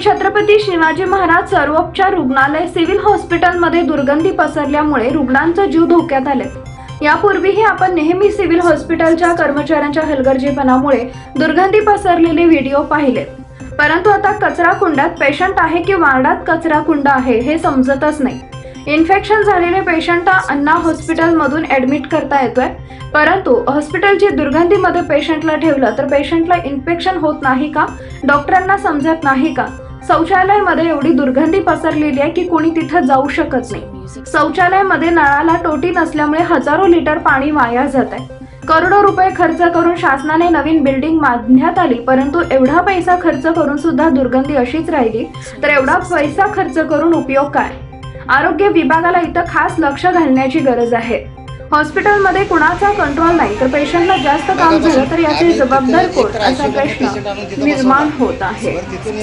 छत्रपती शिवाजी महाराज सर्वोपचार रुग्णालय सिव्हिल हॉस्पिटलमध्ये दुर्गंधी पसरल्यामुळे रुग्णांचा जीव धोक्यात आले यापूर्वीही आपण नेहमी सिव्हिल हॉस्पिटलच्या कर्मचाऱ्यांच्या हलगर्जीपणामुळे दुर्गंधी पसरलेले व्हिडिओ पाहिले परंतु आता कचरा कुंडात पेशंट आहे की वार्डात कचरा कुंड आहे हे समजतच नाही. इन्फेक्शन झालेले पेशंट अण्णा हॉस्पिटलमधून ऍडमिट करता येतोय. परंतु हॉस्पिटलची दुर्गंधीमध्ये पेशंटला ठेवलं तर पेशंटला इन्फेक्शन होत नाही का? डॉक्टरांना समजत नाही का? शौचालयामध्ये एवढी दुर्गंधी पसरलेली आहे की कोणी तिथं जाऊ शकत नाही. शौचालयामध्ये नळाला टोटी नसल्यामुळे हजारो लिटर पाणी वाया जात आहे. करोडो रुपये खर्च करून शासनाने नवीन बिल्डिंग बांधण्यात आली परंतु एवढा पैसा खर्च करून सुद्धा दुर्गंधी अशीच राहिली तर एवढा पैसा खर्च करून उपयोग काय? आरोग्य विभागाला इथं खास लक्ष घालण्याची गरज आहे. हॉस्पिटलमध्ये कुणाचा कंट्रोल नाही तर पेशंटला जास्त काम झालं तर याची जबाबदार कोण? असा प्रश्न निर्माण होत आहे.